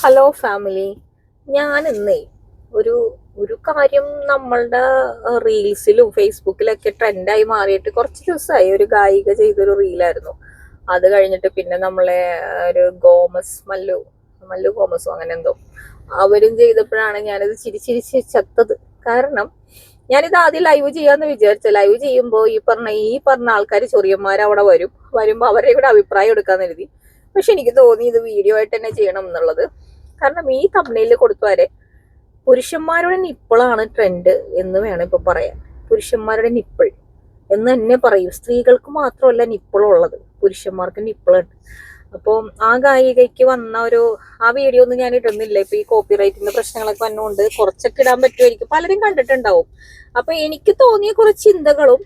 Hello family ഞാൻ ഇന്നേ ഒരു ഒരു കാര്യം നമ്മളുടെ റീൽസിലും ഫേസ്ബുക്കിലൊക്കെ ട്രെൻഡായി മാറിയിട്ട് കുറച്ച് ദിവസമായി ഒരു ഗായിക ചെയ്തൊരു റീലായിരുന്നു. അത് കഴിഞ്ഞിട്ട് പിന്നെ നമ്മളെ ഒരു ഗോമസ് മല്ലു മല്ലു ഗോമസോ അങ്ങനെ എന്തോ. അവരും ചെയ്തപ്പോഴാണ് ഞാനിത് ചിരിച്ചിരിച്ച് ചത്തത്. കാരണം ഞാനിത് ആദ്യം ലൈവ് ചെയ്യാന്ന് വിചാരിച്ച. ലൈവ് ചെയ്യുമ്പോൾ ഈ പറഞ്ഞ ഈ പറഞ്ഞ ആൾക്കാർ ചൊറിയന്മാർ അവിടെ വരും. വരുമ്പോൾ അവരുടെ കൂടെ അഭിപ്രായം എടുക്കാന്ന് എഴുതി പക്ഷെ എനിക്ക് തോന്നി ഇത് വീഡിയോ ആയിട്ട് തന്നെ ചെയ്യണം എന്നുള്ളത്. കാരണം ഈ തമിഴിൽ കൊടുത്തുവരെ പുരുഷന്മാരുടെ നിപ്പിളാണ് ട്രെൻഡ് എന്ന് വേണം ഇപ്പൊ പറയാൻ. പുരുഷന്മാരുടെ നിപ്പിൾ എന്ന് തന്നെ പറയും. സ്ത്രീകൾക്ക് മാത്രമല്ല നിപ്പിളുള്ളത് പുരുഷന്മാർക്ക് നിപ്പിളുണ്ട് അപ്പോൾ ആ ഗായികയ്ക്ക് വന്ന ഒരു ആ വീഡിയോ ഒന്നും ഞാൻ ഇടുന്നില്ല. ഇപ്പൊ ഈ കോപ്പിറൈറ്റിന്റെ പ്രശ്നങ്ങളൊക്കെ വന്നുകൊണ്ട് കുറച്ചൊക്കെ ഇടാൻ പറ്റുമായിരിക്കും. പലരും കണ്ടിട്ടുണ്ടാവും. അപ്പൊ എനിക്ക് തോന്നിയ കുറച്ച് ചിന്തകളും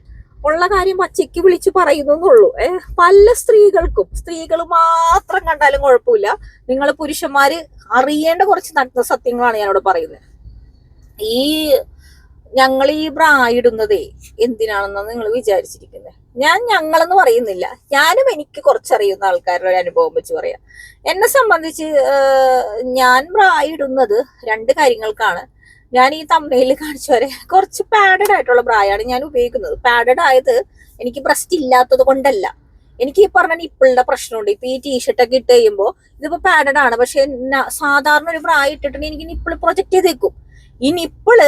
ഉള്ള കാര്യം അച്ചയ്ക്ക് വിളിച്ചു പറയുന്നു എന്നുള്ളൂ ഏഹ് പല സ്ത്രീകൾക്കും സ്ത്രീകൾ മാത്രം കണ്ടാലും കുഴപ്പമില്ല. നിങ്ങൾ പുരുഷന്മാര് അറിയേണ്ട കുറച്ച് നഗ്ന സത്യങ്ങളാണ് ഞാനിവിടെ പറയുന്നത്. ഈ ഞങ്ങൾ ഈ ബ്രായിടുന്നതേ എന്തിനാണെന്ന് നിങ്ങൾ വിചാരിച്ചിരിക്കുന്നത്? ഞാൻ ഞങ്ങളെന്ന് പറയുന്നില്ല. ഞാനും എനിക്ക് കുറച്ചറിയുന്ന ആൾക്കാരുടെ ഒരു അനുഭവം വെച്ച് പറയാം. എന്നെ സംബന്ധിച്ച് ഞാൻ ബ്രായിടുന്നത് രണ്ട് കാര്യങ്ങൾക്കാണ്. ഞാൻ ഈ തമ്മയിൽ കാണിച്ച വരെ കുറച്ച് പാഡഡ് ആയിട്ടുള്ള പ്രായമാണ് ഞാൻ ഉപയോഗിക്കുന്നത്. പാഡഡ് ആയത് എനിക്ക് ബ്രസ്റ്റ് ഇല്ലാത്തത് കൊണ്ടല്ല. എനിക്ക് ഈ പറഞ്ഞ നിപ്പിളിന്റെ പ്രശ്നമുണ്ട്. ഇപ്പൊ ഈ ടീഷർട്ട് ഒക്കെ ഇട്ട് കഴിയുമ്പോൾ ഇതിപ്പോ പാഡഡ് ആണ്. പക്ഷെ സാധാരണ ഒരു പ്രായം ഇട്ടിട്ടുണ്ടെങ്കിൽ എനിക്ക് ഇപ്പോൾ പ്രൊജക്ട് ചെയ്തേക്കും ഈ നിപ്പിൾ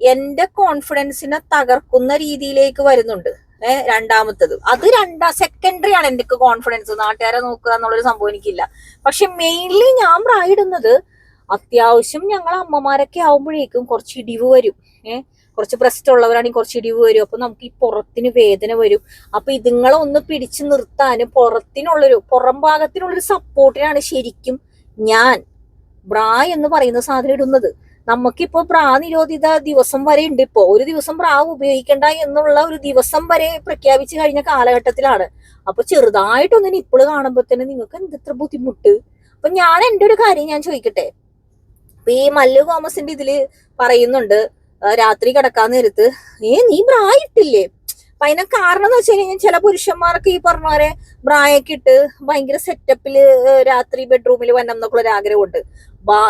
എന്റെ കോൺഫിഡൻസിനെ തകർക്കുന്ന രീതിയിലേക്ക് വരുന്നുണ്ട്. ഏഹ് രണ്ടാമത്തത്. അത് രണ്ടാ സെക്കൻഡറി ആണ് എന്റെ കോൺഫിഡൻസ് നാട്ടുകാരെ നോക്കുക എന്നുള്ളൊരു സംഭവം എനിക്കില്ല. പക്ഷെ മെയിൻലി ഞാൻ പ്രായിടുന്നത് അത്യാവശ്യം ഞങ്ങൾ അമ്മമാരൊക്കെ ആവുമ്പോഴേക്കും കുറച്ച് ഇടിവ് വരും. ഏഹ് കുറച്ച് ബ്രസ്റ്റ് ഉള്ളവരാണെങ്കിൽ കുറച്ച് ഇടിവ് വരും. അപ്പൊ നമുക്ക് ഈ പുറത്തിന് വേദന വരും. അപ്പൊ ഇതുങ്ങളെ ഒന്ന് പിടിച്ചു നിർത്താനും പുറത്തിനുള്ളൊരു പുറം ഭാഗത്തിനുള്ളൊരു സപ്പോർട്ടിനാണ് ശരിക്കും ഞാൻ ബ്രാ എന്ന് പറയുന്ന സാധനം ഇടുന്നത്. നമുക്കിപ്പോ പ്രാ നിരോധിത ദിവസം വരെ ഉണ്ട് ഇപ്പോ. ഒരു ദിവസം പ്രാ ഉപയോഗിക്കണ്ട എന്നുള്ള ഒരു ദിവസം വരെ പ്രഖ്യാപിച്ചു കഴിഞ്ഞ കാലഘട്ടത്തിലാണ്. അപ്പൊ ചെറുതായിട്ടൊന്നും ഇപ്പോൾ കാണുമ്പോ തന്നെ നിങ്ങൾക്ക് എന്തെത്ര ബുദ്ധിമുട്ട്? അപ്പൊ ഞാൻ എന്റെ ഒരു കാര്യം ഞാൻ ചോദിക്കട്ടെ. ഇപ്പൊ ഈ മല്ലു തോമസിന്റെ ഇതിൽ പറയുന്നുണ്ട് രാത്രി കിടക്കാൻ നേരത്ത് ഏ നീ പ്രായിട്ടില്ലേ അപ്പൊ അതിനെ കാരണം എന്ന് വെച്ചാൽ ചില പുരുഷന്മാർക്ക് ഈ പറഞ്ഞ പോലെ ബ്രായൊക്കെ ഇട്ട് ഭയങ്കര സെറ്റപ്പിൽ രാത്രി ബെഡ്റൂമിൽ വരണം എന്നൊക്കെ ഒരു ആഗ്രഹമുണ്ട്.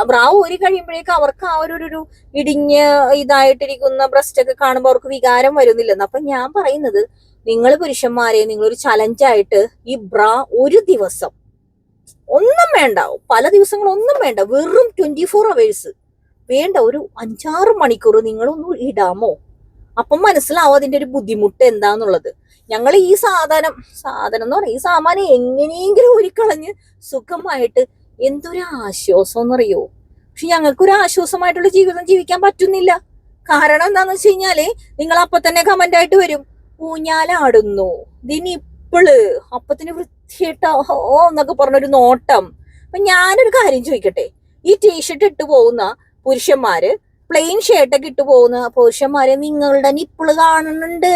ബ്രാ ഊരി കഴിയുമ്പോഴേക്കും അവർക്ക് ആ ഒരു ഒരു ഇടിഞ്ഞ് ഇതായിട്ടിരിക്കുന്ന ബ്രസ്റ്റ് ഒക്കെ കാണുമ്പോൾ അവർക്ക് വികാരം വരുന്നില്ലെന്ന്. അപ്പൊ ഞാൻ പറയുന്നത് നിങ്ങൾ പുരുഷന്മാരെ നിങ്ങളൊരു ചലഞ്ചായിട്ട് ഈ ബ്രാ ഒരു ദിവസം ഒന്നും വേണ്ട. പല ദിവസങ്ങളൊന്നും വേണ്ട. വെറും ട്വന്റി ഫോർ അവേഴ്സ് വേണ്ട ഒരു അഞ്ചാറ് മണിക്കൂർ നിങ്ങളൊന്ന് ഇടാമോ? അപ്പം മനസ്സിലാവും അതിന്റെ ഒരു ബുദ്ധിമുട്ട് എന്താന്നുള്ളത്. ഞങ്ങൾ ഈ സാധനം സാധനം എന്ന് പറയാം ഈ സാമാനം എങ്ങനെയെങ്കിലും ഊരിക്കളഞ്ഞ് സുഖമായിട്ട് എന്തൊരു ആശ്വാസം എന്നറിയോ പക്ഷെ ഞങ്ങൾക്കൊരു ആശ്വാസമായിട്ടുള്ള ജീവിതം ജീവിക്കാൻ പറ്റുന്നില്ല. കാരണം എന്താന്ന് വെച്ച് കഴിഞ്ഞാൽ നിങ്ങൾ അപ്പൊ തന്നെ കമന്റ് ആയിട്ട് വരും. ഊഞ്ഞാലാടുന്നു. ദിനിപ്പിൾ അപ്പത്തിന് വൃത്തിയിട്ട ഓ എന്നൊക്കെ പറഞ്ഞൊരു നോട്ടം. അപ്പൊ ഞാനൊരു കാര്യം ചോദിക്കട്ടെ? ഈ ടീഷർട്ട് ഇട്ട് പോകുന്ന പുരുഷന്മാര് പ്ലെയിൻ ഷർട്ടൊക്കെ ഇട്ട് പോകുന്ന പുരുഷന്മാരെ നിങ്ങളുടെ നിപ്പിൾ കാണുന്നുണ്ട്.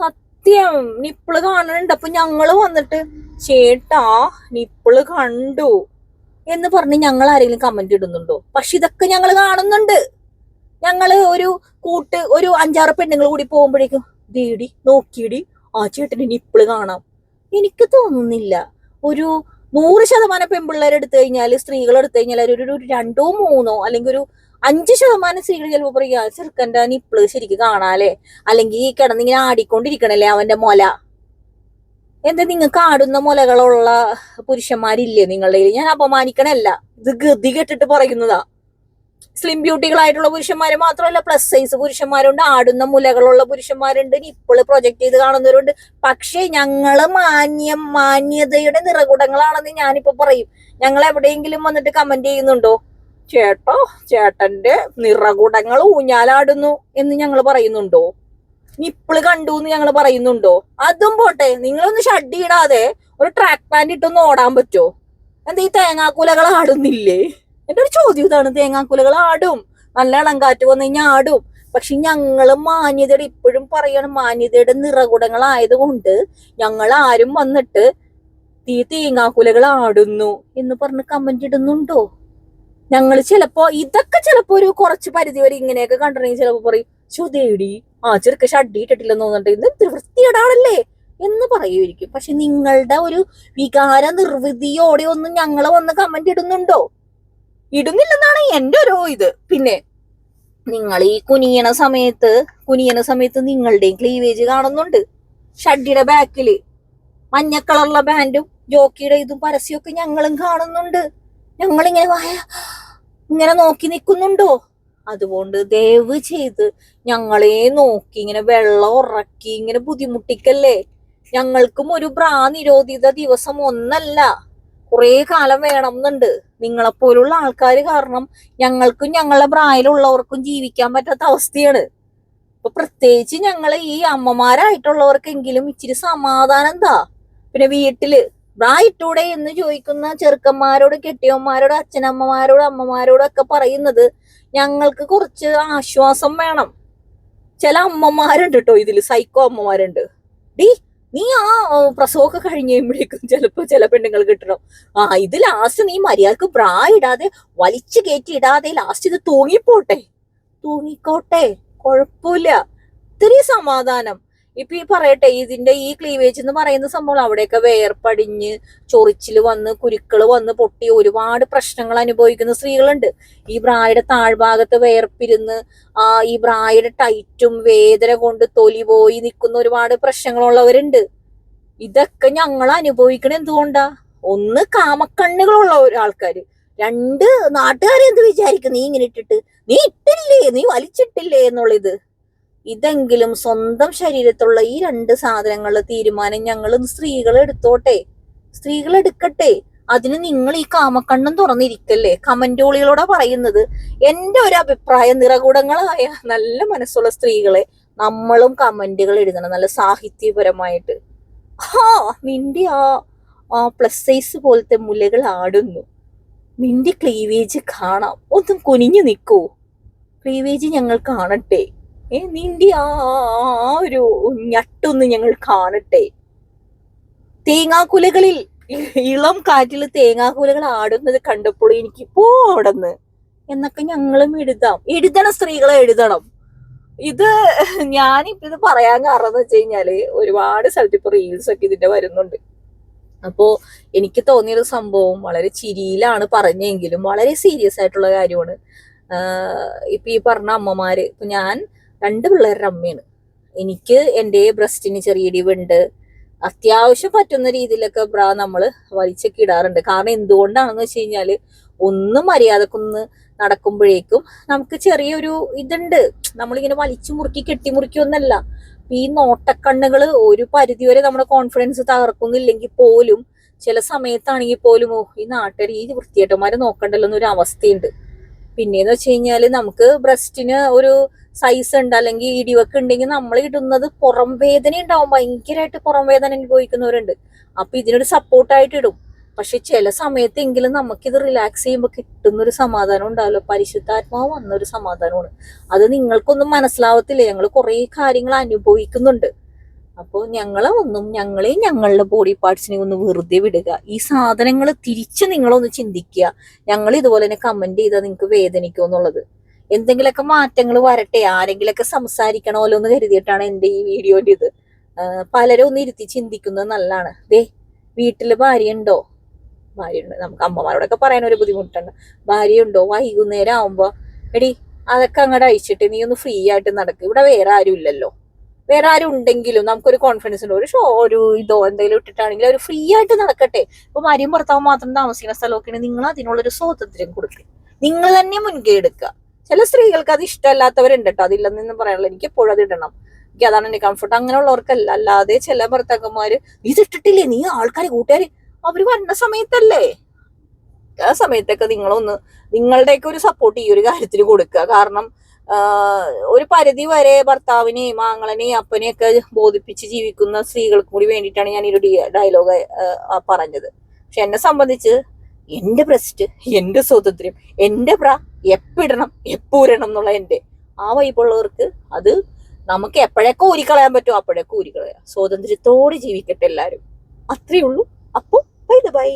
സത്യം നിപ്പിൾ കാണുന്നുണ്ട്. അപ്പൊ ഞങ്ങൾ വന്നിട്ട് ചേട്ടാ നിപ്പിൾ കണ്ടു. എന്ന് പറഞ്ഞ് ഞങ്ങൾ ആരെങ്കിലും കമന്റ് ഇടുന്നുണ്ടോ? പക്ഷെ ഇതൊക്കെ ഞങ്ങൾ കാണുന്നുണ്ട്. ഞങ്ങൾ ഒരു കൂട്ട് ഒരു അഞ്ചാറ് പെണ്ണുങ്ങൾ കൂടി പോകുമ്പോഴേക്കും ദേടി നോക്കിയിടി ആ ചേട്ടന് നിപ്പിൾ കാണാം. എനിക്ക് തോന്നുന്നില്ല. ഒരു നൂറ് ശതമാനം പെൺപിള്ളേരെ എടുത്തു കഴിഞ്ഞാൽ സ്ത്രീകൾ എടുത്തു കഴിഞ്ഞാൽ ഒരു ഒരു രണ്ടോ മൂന്നോ അല്ലെങ്കിൽ ഒരു അഞ്ച് ശതമാനം സ്ത്രീകൾ ചിലപ്പോൾ പറയുക ചെറുക്കന്റെ നിപ്പിൾ ശരിക്കും കാണാല്ലേ? അല്ലെങ്കിൽ ഈ കിടന്നിങ്ങനെ ആടിക്കൊണ്ടിരിക്കണല്ലേ അവന്റെ മുല? എന്താ നിങ്ങൾക്ക് ആടുന്ന മുലകളുള്ള പുരുഷന്മാരില്ലേ നിങ്ങളുടെ? ഞാൻ അപമാനിക്കണല്ല ഇത് ഗതി കെട്ടിട്ട് പറയുന്നതാ. സ്ലിം ബ്യൂട്ടികളായിട്ടുള്ള പുരുഷന്മാര് മാത്രമല്ല പ്ലസ് സൈസ് പുരുഷന്മാരുണ്ട് ആടുന്ന മുലകളുള്ള പുരുഷന്മാരുണ്ട് ഇപ്പോൾ പ്രൊജക്ട് ചെയ്ത് കാണുന്നവരുണ്ട്. പക്ഷേ ഞങ്ങൾ മാന്യം മാന്യതയുടെ നിറകുടങ്ങളാണെന്ന് ഞാനിപ്പോ പറയും. ഞങ്ങൾ എവിടെയെങ്കിലും വന്നിട്ട് കമന്റ് ചെയ്യുന്നുണ്ടോ? ചേട്ടോ ചേട്ടന്റെ നിറകുടങ്ങൾ ഊഞ്ഞാലാടുന്നു എന്ന് ഞങ്ങൾ പറയുന്നുണ്ടോ? നിപ്പിൾ കണ്ടു എന്ന് ഞങ്ങൾ പറയുന്നുണ്ടോ? അതും പോട്ടെ നിങ്ങളൊന്ന് ഷഡ് ഇടാതെ ഒരു ട്രാക്ക് പാന്റ് ഇട്ടൊന്ന് ഓടാൻ പറ്റുമോ എന്താ ഈ തേങ്ങാക്കുലകൾ ആടുന്നില്ലേ? എന്റെ ഒരു ചോദ്യം ഇതാണ്. തേങ്ങാക്കുലകൾ ആടും. നല്ല ഇളങ്കാറ്റ് വന്നു കഴിഞ്ഞാൽ ആടും. പക്ഷെ ഞങ്ങൾ മാന്യതയുടെ ഇപ്പോഴും പറയാണ് മാന്യതയുടെ നിറകുടങ്ങളായതുകൊണ്ട് ഞങ്ങൾ ആരും വന്നിട്ട് തീ തേങ്ങാക്കുലകൾ ആടുന്നു എന്ന് പറഞ്ഞ് കമന്റ് ഇടുന്നുണ്ടോ? ഞങ്ങൾ ചിലപ്പോ ഇതൊക്കെ ചിലപ്പോ ഒരു കുറച്ച് പരിധി വരെ ഇങ്ങനെയൊക്കെ കണ്ടിട്ടുണ്ടെങ്കിൽ ചിലപ്പോ പറയും ചുതേടി ആ ചെറുക്ക ഷഡ്ഡി ഇട്ടിട്ടില്ലെന്ന് തോന്നിട്ട് ഇത് വൃത്തിയേടാണല്ലേ എന്ന് പറയുമായിരിക്കും. പക്ഷെ നിങ്ങളുടെ ഒരു വികാര നിർവൃതിയോടെ ഒന്നും ഞങ്ങളെ വന്ന് കമന്റ് ഇടുന്നുണ്ടോ? ഇടുന്നില്ലെന്നാണ് എന്റെ ഒരു ഇത്. പിന്നെ നിങ്ങൾ ഈ കുനിയണ സമയത്ത് കുനിയണ സമയത്ത് നിങ്ങളുടെയും ക്ലീവേജ് കാണുന്നുണ്ട്. ഷഡ്ഡിയുടെ ബാക്കിൽ മഞ്ഞ കളറുള്ള ബാൻഡും ജോക്കിയുടെ ഇതും പരസ്യമൊക്കെ ഞങ്ങളും കാണുന്നുണ്ട്. ഞങ്ങളിങ്ങനെ വായ ഇങ്ങനെ നോക്കി നിൽക്കുന്നുണ്ടോ? അതുകൊണ്ട് ദയവ് ചെയ്ത് ഞങ്ങളെ നോക്കി ഇങ്ങനെ വെള്ളം ഉറക്കി ഇങ്ങനെ ബുദ്ധിമുട്ടിക്കല്ലേ? ഞങ്ങൾക്കും ഒരു ബ്രാ നിരോധിത ദിവസം ഒന്നല്ല. കുറെ കാലം വേണം എന്നുണ്ട്. നിങ്ങളെപ്പോലുള്ള ആൾക്കാർ കാരണം ഞങ്ങൾക്കും ഞങ്ങളുടെ പ്രായമുള്ളവർക്കും ജീവിക്കാൻ പറ്റാത്ത അവസ്ഥയാണ്. അപ്പൊ പ്രത്യേകിച്ച് ഞങ്ങൾ ഈ അമ്മമാരായിട്ടുള്ളവർക്കെങ്കിലും ഇച്ചിരി സമാധാനം എന്താ പിന്നെ വീട്ടിൽ ായിട്ടൂടെ എന്ന് ചോദിക്കുന്ന ചെറുക്കന്മാരോട് കെട്ടിയന്മാരോട് അച്ഛനമ്മമാരോട് അമ്മമാരോടും ഒക്കെ പറയുന്നത് ഞങ്ങൾക്ക് കുറച്ച് ആശ്വാസം വേണം. ചില അമ്മമാരുണ്ട് കേട്ടോ ഇതിൽ സൈക്കോ അമ്മമാരുണ്ട്. ഡീ നീ ആ പ്രസവമൊക്കെ കഴിഞ്ഞ് കഴിയുമ്പോഴേക്കും ചിലപ്പോ ചില പെണ്ണുങ്ങൾ കിട്ടണം. ആ ഇത് ലാസ്റ്റ് നീ മര്യാദയ്ക്ക് ബ്രാ ഇടാതെ വലിച്ചു കയറ്റി ഇടാതെ ലാസ്റ്റ് ഇത് തൂങ്ങിപ്പോട്ടെ. തൂങ്ങിക്കോട്ടെ. കുഴപ്പമില്ല. ഇത്തിരി സമാധാനം. ഇപ്പൊ ഈ പറയട്ടെ ഇതിന്റെ ഈ ക്ലീവേജ് എന്ന് പറയുന്ന സംഭവം അവിടെയൊക്കെ വേർപടിഞ്ഞ് ചൊറിച്ചിൽ വന്ന് കുരുക്കൾ വന്ന് പൊട്ടി ഒരുപാട് പ്രശ്നങ്ങൾ അനുഭവിക്കുന്ന സ്ത്രീകളുണ്ട്. ഈ ബ്രായുടെ താഴ്ഭാഗത്ത് വേർപ്പിരുന്ന് ആ ഈ ബ്രായുടെ ടൈറ്റും വേദന കൊണ്ട് തൊലി പോയി നിൽക്കുന്ന ഒരുപാട് പ്രശ്നങ്ങളുള്ളവരുണ്ട്. ഇതൊക്കെ ഞങ്ങൾ അനുഭവിക്കണ എന്തുകൊണ്ടാ? ഒന്ന് കാമക്കണ്ണുകളുള്ള ഒരാൾക്കാര്. രണ്ട് നാട്ടുകാരെ എന്ത് വിചാരിക്കും? നീ ഇങ്ങനെ ഇട്ടിട്ട് നീ ഇട്ടില്ലേ? നീ വലിച്ചിട്ടില്ലേ? എന്നുള്ളത്. ഇതെങ്കിലും സ്വന്തം ശരീരത്തുള്ള ഈ രണ്ട് സാധനങ്ങളുടെ തീരുമാനം ഞങ്ങൾ സ്ത്രീകൾ എടുത്തോട്ടെ. സ്ത്രീകൾ എടുക്കട്ടെ. അതിന് നിങ്ങൾ ഈ കാമക്കണ്ണും തുറന്നിരിക്കല്ലേ? കമന്റോളികളോടെ പറയുന്നത്. എന്റെ ഒരു അഭിപ്രായ നിറകൂടങ്ങളായ നല്ല മനസ്സുള്ള സ്ത്രീകളെ നമ്മളും കമന്റുകൾ എഴുതണം നല്ല സാഹിത്യപരമായിട്ട്. ആ നിന്റെ ആ ആ പ്ലസ് സൈസ് പോലത്തെ മുലകൾ ആടുന്നു. നിന്റെ ക്ലീവേജ് കാണാം. ഒന്നും കുനിഞ്ഞു നിൽക്കൂ. ക്ലീവേജ് ഞങ്ങൾ കാണട്ടെ. ഏ നിന്റെ ആ ഒരു ഞട്ടൊന്ന് ഞങ്ങൾ കാണട്ടെ. തേങ്ങാക്കുലകളിൽ ഇളം കാറ്റിൽ തേങ്ങാക്കുലകൾ ആടുന്നത് കണ്ടപ്പോൾ എനിക്ക് പോ അവിടെന്ന് എന്നൊക്കെ ഞങ്ങളും എഴുതാം. എഴുതണം സ്ത്രീകളെ എഴുതണം. ഇത് ഞാനിപ്പോ ഇത് പറയാൻ കാരണം വെച്ച് കഴിഞ്ഞാൽ ഒരുപാട് സ്ഥലത്ത് ഇപ്പൊ റീൽസ് ഒക്കെ ഇതിന്റെ വരുന്നുണ്ട്. അപ്പോ എനിക്ക് തോന്നിയൊരു സംഭവം വളരെ ചിരിയിലാണ് പറഞ്ഞെങ്കിലും വളരെ സീരിയസ് ആയിട്ടുള്ള കാര്യമാണ്. ഇപ്പൊ ഈ പറഞ്ഞ അമ്മമാര് ഇപ്പൊ ഞാൻ രണ്ട് പിള്ളേരുടെ അമ്മയാണ്. എനിക്ക് എന്റെ ബ്രസ്റ്റിന് ചെറിയ ഇടിവുണ്ട്. അത്യാവശ്യം പറ്റുന്ന രീതിയിലൊക്കെ ബ്രാ നമ്മൾ വലിച്ചൊക്കെ ഇടാറുണ്ട്. കാരണം എന്തുകൊണ്ടാണെന്ന് വെച്ച് കഴിഞ്ഞാൽ ഒന്നും മര്യാദക്കൊന്ന് നടക്കുമ്പോഴേക്കും നമുക്ക് ചെറിയൊരു ഇതുണ്ട്. നമ്മളിങ്ങനെ വലിച്ചു മുറുക്കി കെട്ടി കെട്ടിമുറുക്കിയൊന്നല്ല ഈ നോട്ടക്കണ്ണുകൾ ഒരു പരിധിവരെ നമ്മുടെ കോൺഫിഡൻസ് തകർക്കുന്നില്ലെങ്കിൽ പോലും ചില സമയത്താണെങ്കിൽ പോലും ഈ നാട്ടുകാർ ഈ വൃത്തിയേട്ടന്മാരെ നോക്കണ്ടല്ലോ എന്നൊരു അവസ്ഥയുണ്ട് പിന്നെന്ന് വെച്ച് കഴിഞ്ഞാൽ നമുക്ക് ബ്രസ്റ്റിന് ഒരു സൈസ് ഉണ്ട് അല്ലെങ്കിൽ ഇടിവൊക്കെ ഉണ്ടെങ്കിൽ നമ്മൾ ഇടുന്നത് പുറം വേദന ഉണ്ടാവും. ഭയങ്കരമായിട്ട് പുറം വേദന അനുഭവിക്കുന്നവരുണ്ട്. അപ്പൊ ഇതിനൊരു സപ്പോർട്ടായിട്ട് ഇടും. പക്ഷെ ചില സമയത്തെങ്കിലും നമുക്കിത് റിലാക്സ് ചെയ്യുമ്പോൾ കിട്ടുന്നൊരു സമാധാനം ഉണ്ടാവല്ലോ. പരിശുദ്ധാത്മാവ് വന്നൊരു സമാധാനമാണ്. അത് നിങ്ങൾക്കൊന്നും മനസ്സിലാവത്തില്ല. ഞങ്ങൾ കുറേ കാര്യങ്ങൾ അനുഭവിക്കുന്നുണ്ട്. അപ്പോൾ ഞങ്ങളെ ഒന്നും ഞങ്ങളെ ഞങ്ങളുടെ ബോഡി പാർട്സിനെ ഒന്ന് വെറുതെ വിടുക. ഈ സാധനങ്ങൾ തിരിച്ച് നിങ്ങളൊന്ന് ചിന്തിക്കുക. ഞങ്ങൾ ഇതുപോലെ തന്നെ കമന്റ് ചെയ്താൽ നിങ്ങൾക്ക് വേദനിക്കും എന്നുള്ളത്. എന്തെങ്കിലുമൊക്കെ മാറ്റങ്ങൾ വരട്ടെ? ആരെങ്കിലൊക്കെ സംസാരിക്കണമല്ലോ എന്ന് കരുതിയിട്ടാണ് എന്റെ ഈ വീഡിയോന്റെ ഇത്. പലരും ഒന്ന് ഇരുത്തി ചിന്തിക്കുന്നത് നല്ലതാണ്. ദേ വീട്ടിൽ ഭാര്യയുണ്ടോ? ഭാര്യയുണ്ട്. നമുക്ക് അമ്മമാരോടൊക്കെ പറയാൻ ഒരു ബുദ്ധിമുട്ടുണ്ട്. ഭാര്യയുണ്ടോ? വൈകുന്നേരം ആവുമ്പോൾ എടി അതൊക്കെ അങ്ങോട്ട് അയച്ചിട്ട് നീ ഒന്ന് ഫ്രീ ആയിട്ട് നടക്കും. ഇവിടെ വേറെ ആരും ഇല്ലല്ലോ വേറെ ആരും ഉണ്ടെങ്കിലും നമുക്കൊരു കോൺഫിഡൻസ് ഉണ്ട് ഒരു ഷോ ഒരു ഇതോ എന്തെങ്കിലും ഇട്ടിട്ടാണെങ്കിൽ അവർ ഫ്രീ ആയിട്ട് നടക്കട്ടെ. ഇപ്പൊ മരിയും ഭർത്താവും മാത്രം താമസിക്കുന്ന സ്ഥലമൊക്കെയാണ് നിങ്ങൾ അതിനുള്ളൊരു സ്വാതന്ത്ര്യം കൊടുക്കുക നിങ്ങൾ തന്നെ മുൻകൈ എടുക്കുക. ചില സ്ത്രീകൾക്ക് അത് ഇഷ്ടമല്ലാത്തവരുണ്ട് കേട്ടോ. അതില്ലെന്ന് പറയാനുള്ള എനിക്ക് എപ്പോഴും അത് ഇടണം. എനിക്ക് അതാണ് എന്റെ കംഫർട്ട് അങ്ങനെയുള്ളവർക്കല്ല. അല്ലാതെ ചില ഭർത്താക്കന്മാര് നീ ഇത് ഇട്ടിട്ടില്ലേ? നീ ആൾക്കാർ കൂട്ടുകാര്? അവർ വന്ന സമയത്തല്ലേ? ആ സമയത്തൊക്കെ നിങ്ങളൊന്ന് നിങ്ങളുടെയൊക്കെ ഒരു സപ്പോർട്ട് ഈ ഒരു കാര്യത്തിൽ കൊടുക്കുക. കാരണം ഒരു പരിധി വരെ ഭർത്താവിനെയും ആങ്ങളനെയും അപ്പനെയൊക്കെ ബോധിപ്പിച്ച് ജീവിക്കുന്ന സ്ത്രീകൾക്കും കൂടി വേണ്ടിയിട്ടാണ് ഞാൻ ഈ ഒരു ഡയലോഗ് പറഞ്ഞത്. പക്ഷെ എന്നെ സംബന്ധിച്ച് എന്റെ ബ്രസ്റ്റ് എന്റെ സ്വാതന്ത്ര്യം എന്റെ പ്രാ എപ്പിടണം എപ്പൂരണം എന്നുള്ള എന്റെ ആ വൈബുള്ളവർക്ക് അത് നമുക്ക് എപ്പോഴൊക്കെ ഊരിക്കളയാൻ പറ്റുമോ അപ്പോഴൊക്കെ ഊരിക്കളയാം. സ്വാതന്ത്ര്യത്തോടെ ജീവിക്കട്ടെ എല്ലാവരും. അത്രയേ ഉള്ളൂ. അപ്പോ ബൈ ബൈ